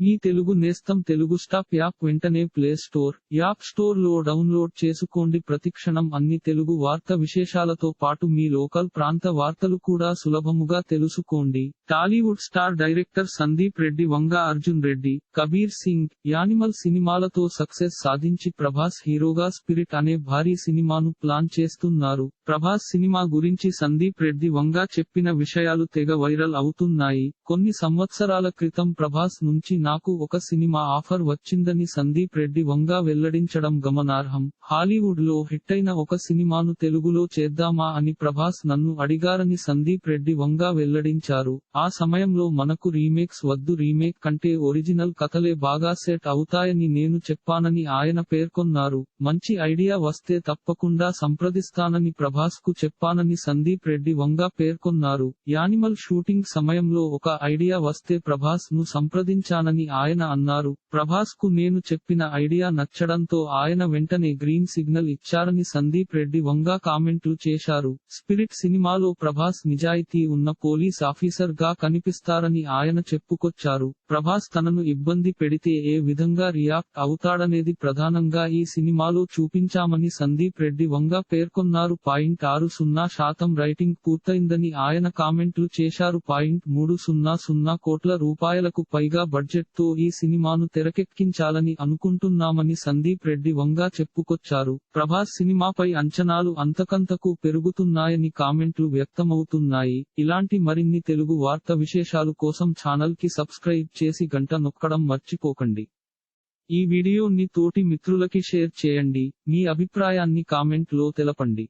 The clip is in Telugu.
మీ తెలుగు నేస్తం తెలుగు స్టాప్ యాప్ వెంటనే ప్లే స్టోర్ యాప్ స్టోర్లో డౌన్లోడ్ చేసుకోండి. ప్రతిక్షణం అన్ని తెలుగు వార్త విశేషాలతో పాటు మీ లోకల్ ప్రాంత వార్తలు కూడా సులభముగా తెలుసుకోండి. Tollywood star director Sandeep Reddy Vanga Arjun Reddy Kabir Singh Animal సినిమాలతో సక్సెస్ సాధించి ప్రభాస్ హీరోగా స్పిరిట్ అనే భారీ సినిమాను ప్లాన్ చేస్తున్నారు. ప్రభాస్ సినిమా గురించి సందీప్ రెడ్డి వంగా చెప్పిన విషయాలు తెగ వైరల్ అవుతున్నాయి. కొన్ని సంవత్సరాల క్రితం ప్రభాస్ నుంచి నాకు ఒక సినిమా ఆఫర్ వచ్చిందని సందీప్ రెడ్డి వంగా వెల్లడించడం గమనార్హం. హాలీవుడ్లో హిట్టైన ఒక సినిమాను తెలుగులో చేద్దామా అని ప్రభాస్ నన్ను అడిగారని సందీప్ రెడ్డి వంగా వెల్లడించారు. ఆ సమయంలో మనకు రీమేక్స్ వద్దు రీమేక్ కంటే ఒరిజినల్ కథలే బాగా సెట్ అవుతాయని నేను చెప్పానని ఆయన పేర్కొన్నారు. మంచి ఐడియా వస్తే తప్పకుండా సంప్రదిస్తానని ప్రభాస్ కు చెప్పానని సందీప్ రెడ్డి వంగ పేర్కొన్నారు. యానిమల్ షూటింగ్ సమయంలో ఒక ఐడియా వస్తే ప్రభాస్ను సంప్రదించానని ఆయన అన్నారు. ప్రభాస్కు నేను చెప్పిన ఐడియా నచ్చడంతో ఆయన వెంటనే గ్రీన్ సిగ్నల్ ఇచ్చారని సందీప్ రెడ్డి వంగ కామెంట్లు చేశారు. స్పిరిట్ సినిమాలో ప్రభాస్ నిజాయితీ ఉన్న పోలీస్ ఆఫీసర్గా కనిపిస్తారని ఆయన చెప్పుకొచ్చారు. ప్రభాస్ తనను ఇబ్బంది పెడితే ఏ విధంగా రియాక్ట్ అవుతాడనేది ప్రధానంగా ఈ సినిమాలో చూపించామని సందీప్ రెడ్డి వంగ పేర్కొన్నారు. పాయింట్ ఆరు సున్నా శాతం రైటింగ్ పూర్తయిందని ఆయన కామెంట్లు చేశారు. పాయింట్ మూడు సున్నా సున్నా కోట్ల రూపాయలకు పైగా బడ్జెట్తో ఈ సినిమాను తెరకెక్కించాలని అనుకుంటున్నామని సందీప్ రెడ్డి వంగా చెప్పుకొచ్చారు. ప్రభాస్ సినిమాపై అంచనాలు అంతకంతకు పెరుగుతున్నాయని కామెంట్లు వ్యక్తమవుతున్నాయి. ఇలాంటి మరిన్ని తెలుగు వార్త విశేషాలు కోసం ఛానల్కి సబ్స్క్రైబ్ చేసి గంట నొక్కడం మర్చిపోకండి. ఈ వీడియోని తోటి మిత్రులకి షేర్ చేయండి. మీ అభిప్రాయాన్ని కామెంట్లో తెలపండి.